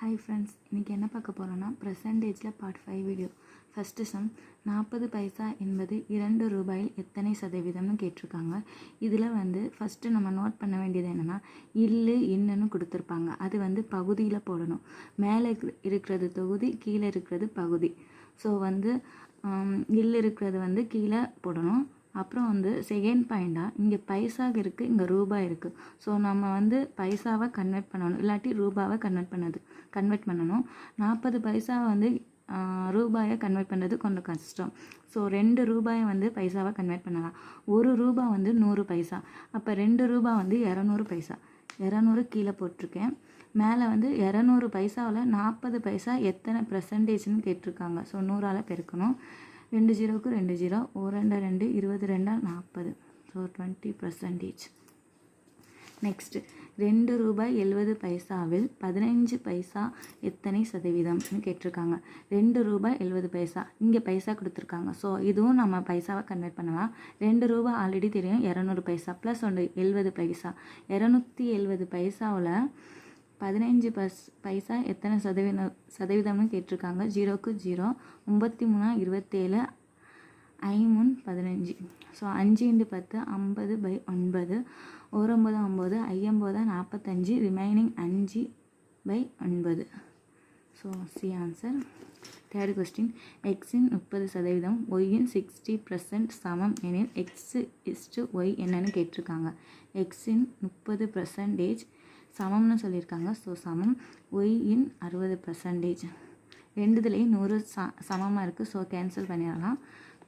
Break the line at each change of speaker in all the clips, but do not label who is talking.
Hi friends இன்றைக்கி என்ன பார்க்க போகிறோன்னா ப்ரெசன்டேஜில் part five video first sum நாற்பது பைசா என்பது இரண்டு ரூபாயில் எத்தனை சதவீதம்னு கேட்டிருக்காங்க. இதில் வந்து ஃபஸ்ட்டு நம்ம நோட் பண்ண வேண்டியது என்னென்னா இல்லு இன்னுன்னு கொடுத்துருப்பாங்க. அது வந்து பகுதியில் போடணும். மேலே இருக்கிறது தொகுதி கீழே இருக்கிறது பகுதி. ஸோ வந்து இல்லு இருக்கிறது வந்து கீழே போடணும். அப்புறம் வந்து செகண்ட் பாயிண்டாக இங்கே பைசாக இருக்குது இங்கே ரூபாய் இருக்குது ஸோ நம்ம வந்து பைசாவை கன்வெர்ட் பண்ணணும். இல்லாட்டி ரூபாவை கன்வெர்ட் பண்ணது கன்வெர்ட் பண்ணணும். நாற்பது பைசாவை வந்து ரூபாயை கன்வெர்ட் பண்ணுறது கொஞ்சம் கஷ்டம். ஸோ ரெண்டு ரூபாயை வந்து பைசாவை கன்வெர்ட் பண்ணலாம். ஒரு ரூபா வந்து நூறு பைசா. அப்போ ரெண்டு ரூபா வந்து இரநூறு பைசா. இரநூறு கீழே போட்டிருக்கேன். மேலே வந்து இரநூறு பைசாவில் நாற்பது பைசா எத்தனை பர்சன்டேஜ்னு கேட்டிருக்காங்க. ஸோ நூறால் பெருக்கணும். ரெண்டு ஜீரோவுக்கு ரெண்டு ஜீரோ ஒரு ரெண்டு ரெண்டு இருபது ரெண்டா நாற்பது. ஸோ டுவெண்ட்டி பர்சன்டேஜ் நெக்ஸ்ட்டு ரெண்டு ரூபாய் எழுபது பைசாவில் பதினஞ்சு பைசா எத்தனை சதவீதம்னு கேட்டிருக்காங்க. ரெண்டு ரூபாய் எழுபது பைசா இங்கே பைசா கொடுத்துருக்காங்க. ஸோ இதுவும் நம்ம பைசாவை கன்வெர்ட் பண்ணலாம். ரெண்டு ரூபாய் ஆல்ரெடி தெரியும் இரநூறு பைசா ப்ளஸ் ஒன்று எழுபது பைசா. இரநூத்தி எழுபது பைசாவில் பதினைஞ்சு பஸ் பைசா எத்தனை சதவீதம் சதவீதம்னு கேட்டிருக்காங்க. ஜீரோக்கு ஜீரோ ஒம்பத்தி மூணா இருபத்தேழு ஐமூணு பதினஞ்சு. ஸோ அஞ்சு இண்டு பத்து ஐம்பது பை ஒன்பது. ஒரு ஒம்பது ஒம்பது ஐம்பது நாற்பத்தஞ்சு ரிமைனிங் அஞ்சு பை ஒன்பது. So c answer third question எக்ஸின் முப்பது சதவீதம் ஒய்யின் சிக்ஸ்டி பர்சன்ட் சமம் எனில் எக்ஸு இஸ்டு ஒய் என்னன்னு கேட்டிருக்காங்க. எக்ஸின் முப்பது பர்சன்டேஜ் சமம்னு சொல்லியிருக்காங்க. ஸோ சமம். ஒய் இன் அறுபது பர்சன்டேஜ் ரெண்டுதுலேயும் நூறு ச சமமாக இருக்குது ஸோ கேன்சல் பண்ணிடலாம்.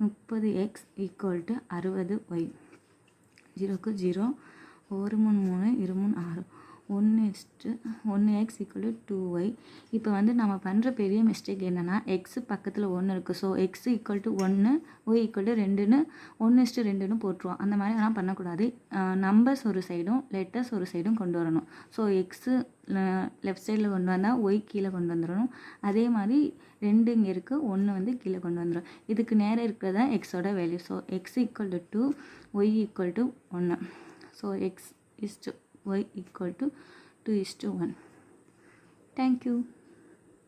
முப்பது எக்ஸ் ஈக்குவல் டு அறுபது ஒய் ஜீரோக்கு ஜீரோ. ஒரு மூணு மூணு இரு மூணு ஆறு. ஒன்று இஸ்ட்டு ஒன்று எக்ஸ் ஈக்குவல் டூ ஒய் இப்போ வந்து நம்ம பண்ணுற பெரிய மிஸ்டேக் என்னென்னா எக்ஸு பக்கத்தில் ஒன்று இருக்குது ஸோ எக்ஸ் ஈக்குவல் டு ஒன்று ஒய் ஈக்குவல் டு ரெண்டுன்னு ஒன்று இஸ்ட்டு ரெண்டுன்னு போட்டுருவோம். அந்த மாதிரி ஆனால் பண்ணக்கூடாது. நம்பர்ஸ் ஒரு சைடும் லெட்டர்ஸ் ஒரு சைடும் கொண்டு வரணும். ஸோ எக்ஸு லெஃப்ட் சைடில் கொண்டு வந்தால் ஒய் கீழே கொண்டு வந்துடணும். அதே மாதிரி ரெண்டு இங்கே இருக்குது ஒன்று வந்து கீழே கொண்டு வந்துடும் இதுக்கு நேரம் இருக்கிறதா எக்ஸோட value so x equal to two y equal to ஒன்று so x is to y equal to 2 is to 1. Thank you.